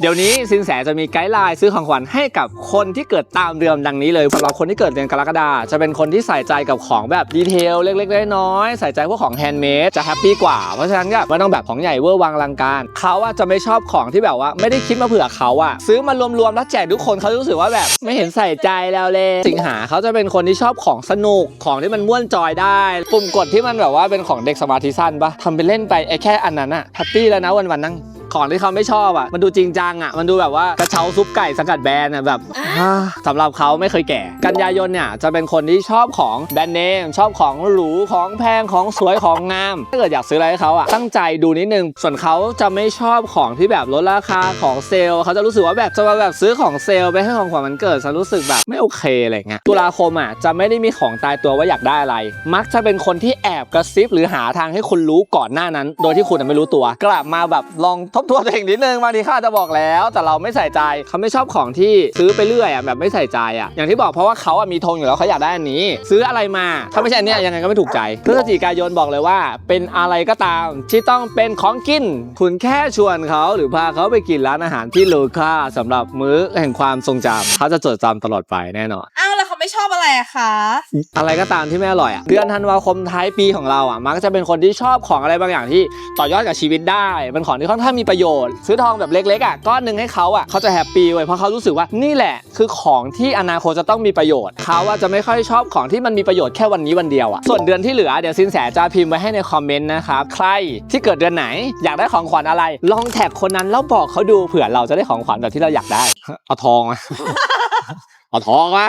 เดี๋ยวนี้สินแสจะมีไกด์ไลน์ซื้อของขวัญให้กับคนที่เกิดตามเดือนดังนี้เลยสำหรับคนที่เกิดเดือนกรกฎาจะเป็นคนที่ใส่ใจกับของแบบดีเทลเล็กๆน้อยๆใส่ใจพวกของแฮนด์เมดจะแฮปปี้กว่า เพราะฉะนั้นก็ไม่ต้องแบบของใหญ่เวอร์วังลังการเขาอะจะไม่ชอบของที่แบบว่าไม่ได้คิดมาเผื่อเขาอะซื้อมารวมๆแล้วแจกทุกคนเขารู้สึกว่าแบบไม่เห็นใส่ใจแล้วเลยสิงหาเขาจะเป็นคนที่ชอบของสนุกของที่มันม่วนจอยได้ปุ่มกดที่มันแบบว่าเป็นของเด็กสมาธิสั้นปะทำเป็นเล่นไปไอ้แค่อันนั้นอะแฮปปี้แล้วนะวันๆนั่ง ของที่เขาไม่ชอบอะ มันดูจริงจังอะ มันดูแบบว่ากระเช้าซุปไก่สกัดแบรนด์อะแบบอ่าสำหรับเขาไม่เคยแก่ กันยายนเนี่ยจะเป็นคนที่ชอบของแบรนด์เนมชอบของหรูของแพงของสวยของงาม ถ้าเกิดอยากซื้ออะไรให้เขาอะตั้งใจดูนิดนึง ส่วนเขาจะไม่ชอบของที่แบบลดราคาของเซลล์เขาจะรู้สึกว่าแบบจะมาแบบซื้อของเซลล์ไปให้ของขวัญมันเกิดฉันรู้สึกแบบไม่โอเคอะไรเงี้ยตุลาคมอะจะไม่ได้มีของตายตัวว่าอยากได้อะไร มักจะเป็นคนที่แอบกระซิบหรือหาทางให้คุณรู้ก่อนหน้านั้น โดยที่คุณอะไม่รู้ตัว กลับมาแบบลองทบทวนตัวเองนิดนึงบางทีข้าจะบอกแล้ว แต่เราไม่ใส่ใจเขาไม่ชอบของที่ซื้อไปเรื่อยอะแบบไม่ใส่ใจอะอย่างที่บอกเพราะว่าเขาอะมีธงอยู่แล้วเขาอยากได้อันนี้ ซื้ออะไรมาถ้าไม่ใช่อันเนี้ยยังไงก็ไม่ถูกใจพฤศจิกายนบอกเลยว่า เป็นอะไรก็ตามที่ต้องเป็นของกิน คุณแค่ชวนเขาหรือพาเขาไปกินร้านอาหารที่ลูค่าสำหรับมื้อแห่งความทรงจำเขาจะจดจำตลอดไปแน่นอน อ้าวแล้วเขาไม่ชอบอะไรอะคะอะไรก็ตามที่ไม่อร่อยอะเดือนธันวาคมท้ายปีของเราอะมักจะเป็นคนที่ชอบของอะไรบางอย่างที่ต่อยอดกับชีวิตได้เป็นของที่ค่อนข้างมีประโยชน์ ซื้อทองแบบเล็กๆอะก้อนหนึ่งให้เขาอะเขาจะแฮปปี้เว้ยเพราะเขารู้สึกว่านี่แหละ คือของที่อนาคตจะต้องมีประโยชน์เขาอะจะไม่ค่อยชอบของที่มันมีประโยชน์แค่วันนี้วันเดียวอะส่วนเดือนที่เหลือเดี๋ยวสินแสจะพิมพ์ไว้ให้ในคอมเมนต์นะครับใครที่เกิดเดือนไหน อยากได้ของขวัญอะไร ลองแท็กคนนั้นแล้วบอกเขาดูเผื่อเราจะได้ของขวัญแบบที่เราอยากได้เอาทองอะเอาทองมา